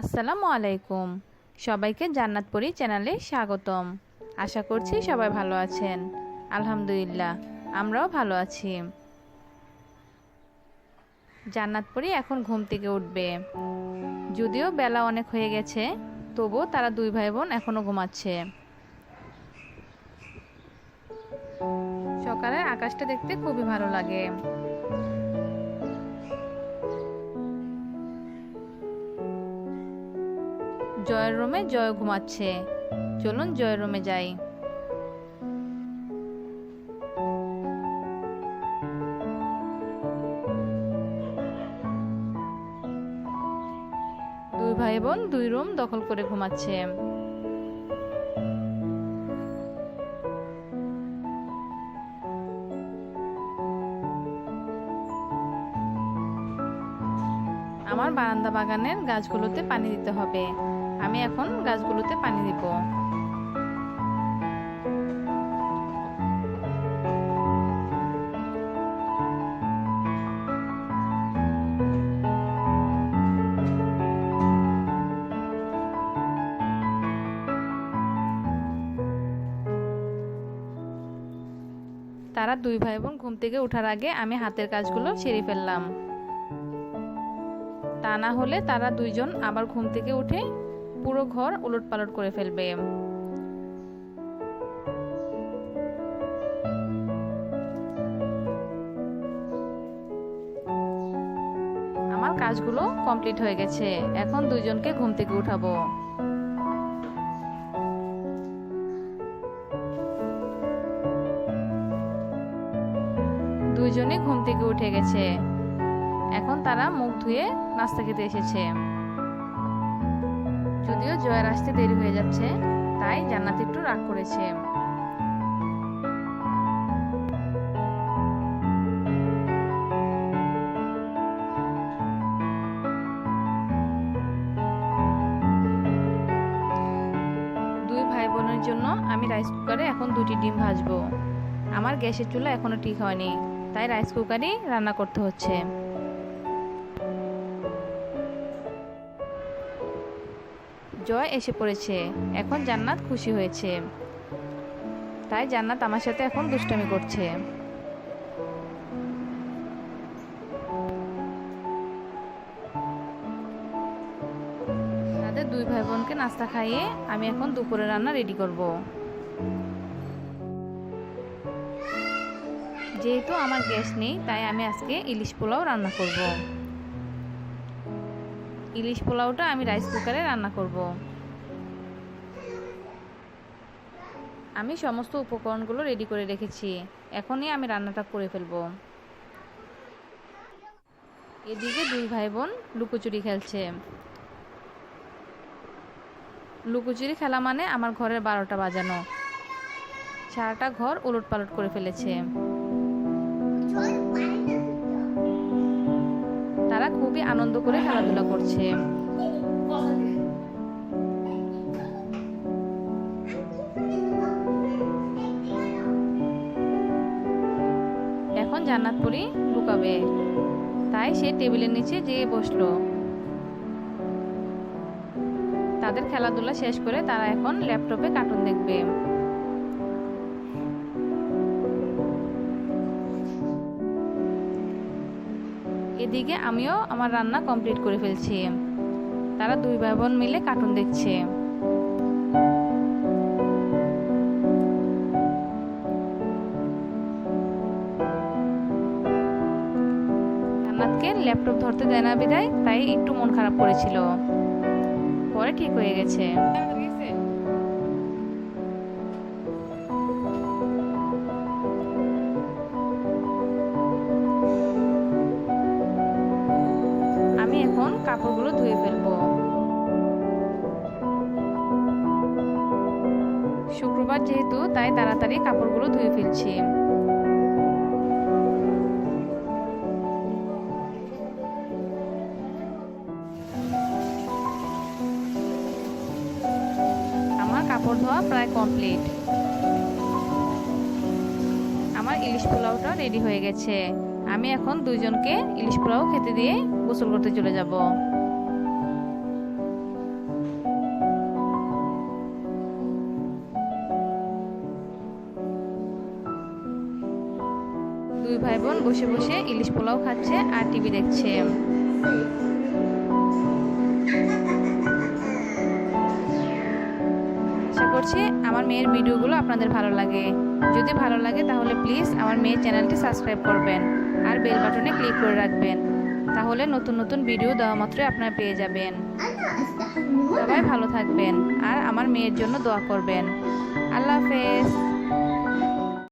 আসসালামু আলাইকুম। সবাইকে জান্নাতপুরি চ্যানেলে স্বাগতম। আশা করছি সবাই ভালো আছেন। আলহামদুলিল্লাহ, আমরাও ভালো আছি। জান্নাতপুরি এখন ঘুম থেকে উঠবে। যদিও বেলা অনেক হয়ে গেছে, তবুও তারা দুই ভাই বোন এখনও ঘুমাচ্ছে। সকালের আকাশটা দেখতে খুবই ভালো লাগে। জয়ের রুমে জয় ঘুমাচ্ছে। চলুন জয়ের রুমে যাই। দুই ভাই বোন দুই রুম দখল করে ঘুমাচ্ছে। আমার বারান্দা বাগানের গাছগুলোতে পানি দিতে হবে। আমি এখন গাছগুলোতে পানি দিব। তারা দুই ভাই বোন ঘুম থেকে ওঠার আগে আমি হাতের কাজগুলো সেরে ফেললাম। তা না হলে তারা দুইজন আবার ঘুম থেকে উঠে পুরো ঘর উলট পালট করে ফেলবে। আমার কাজগুলো কমপ্লিট হয়ে গেছে। এখন দুইজনকে ঘুম থেকে উঠাবো। দুইজনে ঘুম থেকে উঠে গেছে। এখন তারা মুখ ধুয়ে নাস্তা খেতে এসেছে। যদিও জয়ের আসতে দেরি হয়ে যাচ্ছে, তাই জান্নাত একটু রাগ করেছে। দুই ভাই বোনের জন্য আমি রাইস কুকারে এখন দুটি ডিম ভাজবো। আমার গ্যাসের চুলা এখনও ঠিক হয়নি, তাই রাইস কুকারই রান্না করতে হচ্ছে। জয় এসে পড়েছে। এখন জান্নাত খুশি হয়েছে। তাই জান্নাত আমার সাথে এখন দুষ্টামি করছে। তাদের দুই ভাই বোনকে নাস্তা খাইয়ে আমি এখন দুপুরে রান্না রেডি করব। যেহেতু আমার গ্যাস নেই, তাই আমি আজকে ইলিশ পোলাও রান্না করব। ইলিশ পোলাওটা আমি রাইস কুকারে রান্না করব। আমি সমস্ত উপকরণগুলো রেডি করে রেখেছি। এখনই আমি রান্নাটা করে ফেলব। এদিকে দুই ভাই বোন লুকোচুরি খেলছে। লুকোচুরি খেলা মানে আমার ঘরের বারোটা বাজানো। সারাটা ঘর উলট পালট করে ফেলেছে। তারা খুবই আনন্দ করে খেলাধুলা করছে। এখন জান্নাতপুরি লুকাবে। তাই সে টেবিলের নিচে যেয়ে বসল। তাদের খেলাধুলা শেষ করে তারা এখন ল্যাপটপে কার্টুন দেখবে। এদিকে আমিও আমার রান্না কমপ্লিট করে ফেলছি। তারা দুই ভাই বোন মিলে কার্টুন দেখছে। ল্যাপটপ ধরতে দেয় না বিদায়, তাই একটু মন খারাপ করেছিল। পরে ঠিক হয়ে গেছে। কাপড়গুলো ধুয়ে ফেলব। শুক্রবার যেহেতু, তাই তাড়াতাড়ি কাপড়গুলো ধুয়ে ফেলছি। আমার কাপড় ধোয়া প্রায় কমপ্লিট। আমার ইলিশ পোলাওটা রেডি হয়ে গেছে। আমি এখন দুইজনকে ইলিশ পোলাও খেতে দিয়ে গোসল করতে চলে যাব। দুই ভাই বোন বসে বসে ইলিশ পোলাও খাচ্ছে আর টিভি দেখছে। আশা করছি আমার মেয়ের ভিডিওগুলো আপনাদের ভালো লাগে। যদি ভালো লাগে তাহলে প্লিজ আমার মেয়ের চ্যানেলটি সাবস্ক্রাইব করবেন আর বেল বাটনে ক্লিক করে রাখবেন। তাহলে নতুন নতুন ভিডিও দেওয়া মাত্রই আপনারা পেয়ে যাবেন। সবাই ভালো থাকবেন আর আমার মেয়ের জন্য দোয়া করবেন। আল্লাহ হাফেজ।